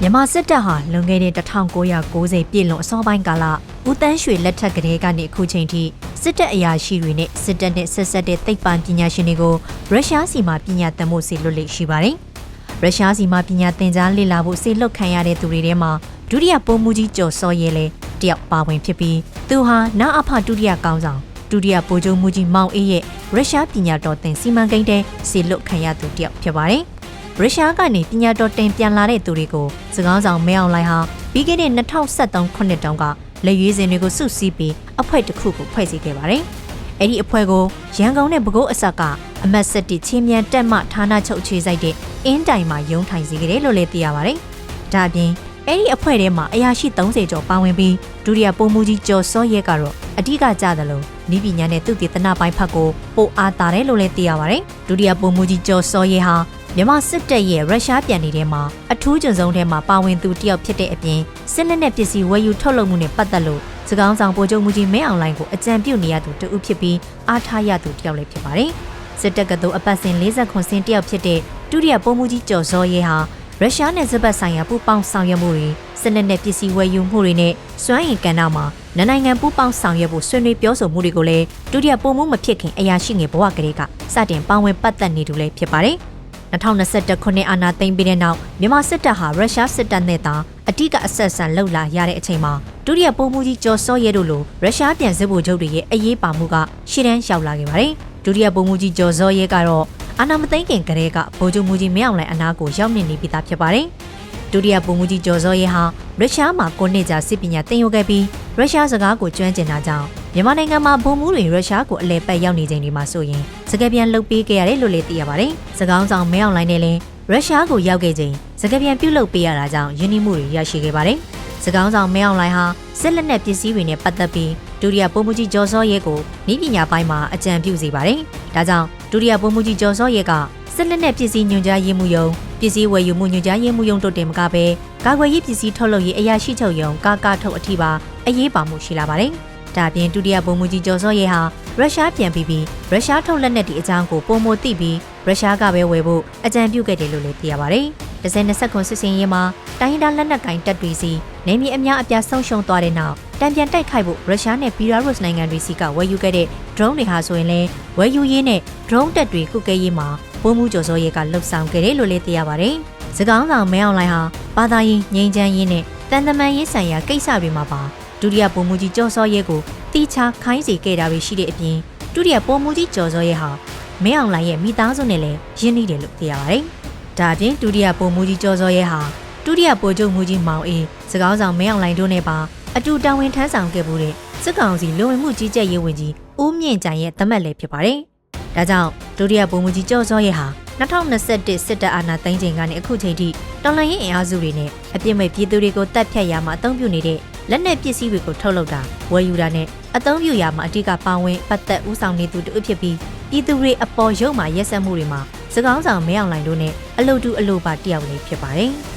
မြန်မာစစ်တပ်ဟာလွန်ခဲ့တဲ့1990ပြည့်လွန်အစောပိုင်းကာလဦးတန်းရွှေလက်ထက်ကလေးကနေအခုချိန်ထိစစ်တပ်အရာရှိတွေနဲ့စစ်တပ်နဲ့ဆက်ဆက်တဲ့သိပ္ပံပညာရှင်တွေကိုရုရှားစီမှာပညာသင်ဖို့စီလွတ်လိမ့်ရှိပါတယ်။ရုရှားစီမှာပညာသင်ကြားလေ့လာဖို့စီလွတ်ခံရတဲ့သူတွေထဲမှာဒုတိယပုံမှုကြီးကျော်စောရဲလဲတယောက်ပါဝင်ဖြစ်ပြီးသူဟာနာအဖဒုတိယကောင်းဆောင်ဒုတိယဗိုလ်ချုပ်မှုကြီးမောင်အေးရဲ့ရုရှားပညာတော်သင်စီမံကိန်းတဲ့စီလွတ်ခံရသူတယောက်ဖြစ်ပါတယ်။ ရုရှားကနေပညာတော်တင်ပြန်လာတဲ့သူတွေကိုစကောင်းဆောင်မဲအောင်လိုင်ဟာပြီးခဲ့တဲ့2023ခုနှစ်တုန်းကလက်ရွေးစင်တွေကိုစုစည်းပြီးအဖွဲ့တစ်ခုကိုဖွဲ့စည်းခဲ့ပါတယ်။အဲ့ဒီအဖွဲ့ကိုရန်ကုန်နဲ့ပဲခူးအစပ်ကအမတ်ဆက်တီချင်းမြန်တက်မှဌာနချုပ်ခြေစိုက်တဲ့အင်းတိုင်မှာရုံးထိုင်စေခဲ့တယ်လို့လည်းသိရပါတယ်။ဒါ့အပြင်အဲ့ဒီအဖွဲ့ထဲမှာအရာရှိ30ကျော်ပါဝင်ပြီးဒုတိယပုံမှုကြီးကျော်စောရဲကတော့အဓိကကြတယ်လို့နီးပညာနဲ့သူတည်တနာပိုင်းဖက်ကိုပိုအားတာတယ်လို့လည်းသိရပါတယ်။ဒုတိယပုံမှုကြီးကျော်စောရဲဟာ မြန်မာစစ်တပ်ရဲ့ရုရှားပြန်နေတဲ့မှာအထူးကျုံဆုံးထဲမှာပါဝင်သူတယောက်ဖြစ်တဲ့အပြင်စစ်လက်နက်ပစ္စည်းဝယ်ယူထုတ်လုပ်မှုနဲ့ပတ်သက်လို့စကောင်းဆောင်ဗိုလ်ချုပ်မှုကြီးမဲအောင်လိုင်းကိုအကြံပြုနေရသူတဦးဖြစ်ပြီးအားထားရသူတယောက်လည်းဖြစ်ပါတယ်။စစ်တပ်ကသို့အပတ်စဉ်40ခွန်စင်တယောက်ဖြစ်တဲ့ဒုတိယပုံမှုကြီးကျော်စောရဲဟာရုရှားနဲ့စစ်ဘက်ဆိုင်ရာပူးပေါင်းဆောင်ရွက်မှုတွေစစ်လက်နက်ပစ္စည်းဝယ်ယူမှုတွေနဲ့စွမ်းအင်ကဏ္ဍမှာနိုင်ငံပူးပေါင်းဆောင်ရွက်ဖို့ဆွေးနွေးပြောဆိုမှုတွေကိုလည်းဒုတိယပုံမှုမဖြစ်ခင်အရာရှိငယ်ဘဝကလေးကစတင်ပါဝင်ပတ်သက်နေသူလည်းဖြစ်ပါတယ်။ 2021ခုနှစ်အာဏာသိမ်းပြီးတဲ့နောက်မြန်မာစစ်တပ်ဟာရုရှားစစ်တပ်နဲ့သာအတိကအဆက်ဆံလှုပ်လာရတဲ့အချိန်မှာဒုတိယပုံမှုကြီးကျော်စောရဲတို့လိုရုရှားပြန်စစ်ဗိုလ်ချုပ်တွေရဲ့အရေးပါမှုကရှေ့တန်းလျှောက်လာခဲ့ပါတယ်။ဒုတိယပုံမှုကြီးကျော်စောရဲကတော့အာဏာမသိမ်းခင်ကတည်းကဗိုလ်ချုပ်မှုကြီးမင်းအောင်လှိုင်အနာကိုရောက်နေနေပြီးသားဖြစ်ပါတယ်။ဒုတိယပုံမှုကြီးကျော်စောရဲဟာရုရှားမှာကိုနှစ်ကြာစစ်ပညာသင်ယူခဲ့ပြီးရုရှားစကားကိုကျွမ်းကျင်တာကြောင့် မြန်မာနိုင်ငံမှာဗိုလ်မှူးတွေရုရှားကိုအလဲပတ်ရောက်နေချိန်ဒီမှာဆိုရင်စကားပြန်လှုပ်ပေးခဲ့ရတယ်လို့လည်းသိရပါတယ်။စကောင်းဆောင်မဲအောင်လိုင်းနဲ့လည်းရုရှားကိုရောက်ခဲ့ချိန်စကားပြန်ပြုတ်လုပ်ပေးရတာကြောင့်ယဉ်နီးမှုတွေရရှိခဲ့ပါတယ်။စကောင်းဆောင်မဲအောင်လိုင်းဟာစစ်လက်နက်ပစ္စည်းတွေနဲ့ပတ်သက်ပြီးဒုတိယပုံမှုကြီးကျော်စောရဲကိုဤပညာပိုင်းမှာအကြံပြုစေပါတယ်။ဒါကြောင့်ဒုတိယပုံမှုကြီးကျော်စောရဲကစစ်လက်နက်ပစ္စည်းညွှန်ကြားရေးမှုယုံပစ္စည်းဝယ်ယူမှုညွှန်ကြားရေးမှုယုံတို့တင်မကပဲကာကွယ်ရေးပစ္စည်းထုတ်လုပ်ရေးအရာရှိချုပ်ယုံကာကာထုတ်အထိပါအရေးပါမှုရှိလာပါတယ်။ ဒါပြင်ဒုတိယဗိုလ်မှူးကြီးကျော်စောရဲဟာရုရှားပြန်ပြီးပြီးရုရှားထုတ်လက်နက်တွေအကြောင်းကိုပုံမသိပြီးရုရှားကပဲဝယ်ဖို့အကြံပြုခဲ့တယ်လို့လည်းသိရပါတယ်။ဒဇယ်20ခုစစ်စင်ရေးမှာတိုင်းရင်းသားလက်နက်ကင်တပ်တွေစီနေမြေအများအပြားဆုံးရှုံးသွားတဲ့နောက်တံပြန်တိုက်ခိုက်ဖို့ရုရှားနဲ့ဘီလာရုစ်နိုင်ငံတွေစီကဝယ်ယူခဲ့တဲ့ drone တွေဟာဆိုရင်လည်းဝယ်ယူရေးနဲ့ drone တပ်တွေကုကဲရေးမှာပုံမှုကျော်စောရဲကလှုပ်ဆောင်ခဲ့တယ်လို့လည်းသိရပါတယ်။စကောင်းဆောင်မဲအောင်လိုင်းဟာဘာသာရေးငြိမ်းချမ်းရေးနဲ့တန်တမန်ရေးဆိုင်ရာကိစ္စတွေမှာပါ ဒုတိယပုံမှုကြီးကျော်စောရဲကိုတီချာခိုင်းစီခဲ့တာပဲရှိတဲ့အပြင်ဒုတိယပုံမှုကြီးကျော်စောရဲဟာမဲအောင်လိုင်းရဲ့မိသားစုနဲ့လည်းရင်းနှီးတယ်လို့သိရပါတယ်။ဒါအပြင်ဒုတိယပုံမှုကြီးကျော်စောရဲဟာဒုတိယပိုချုပ်မှုကြီးမောင်အေးစကောင်းဆောင်မဲအောင်လိုင်းတို့နဲ့ပါအတူတာဝန်ထမ်းဆောင်ခဲ့မှုတဲ့စစ်ကောင်စီလူဝင်မှုကြီးကြပ်ရေးဝန်ကြီးဦးမြင့်ကြိုင်ရဲ့တမက်လည်းဖြစ်ပါတယ်။ဒါကြောင့်ဒုတိယပုံမှုကြီးကျော်စောရဲဟာ2021စစ်တပ်အာဏာသိမ်းချိန်ကနေအခုချိန်ထိတော်လှန်ရေးအင်အားစုတွေနဲ့အပြစ်မဲ့ပြည်သူတွေကိုတပ်ဖြတ်ရမှာအသုံးပြုနေတဲ့ လက်နက်ပစ္စည်းတွေကိုထုတ်လုပ်တာဝယ်ယူတာနဲ့အသုံးပြုရမှာအဓိကပါဝင်ပတ်သက်ဥဆောင်နေသူတို့ဖြစ်ပြီးပြည်သူတွေအပေါ်ရုပ်မှရက်စက်မှုတွေမှာစကောင်းဆောင်မဲအောင်လိုင်တို့နဲ့အလုတူအလိုပါတယောက်လေးဖြစ်ပါတယ်။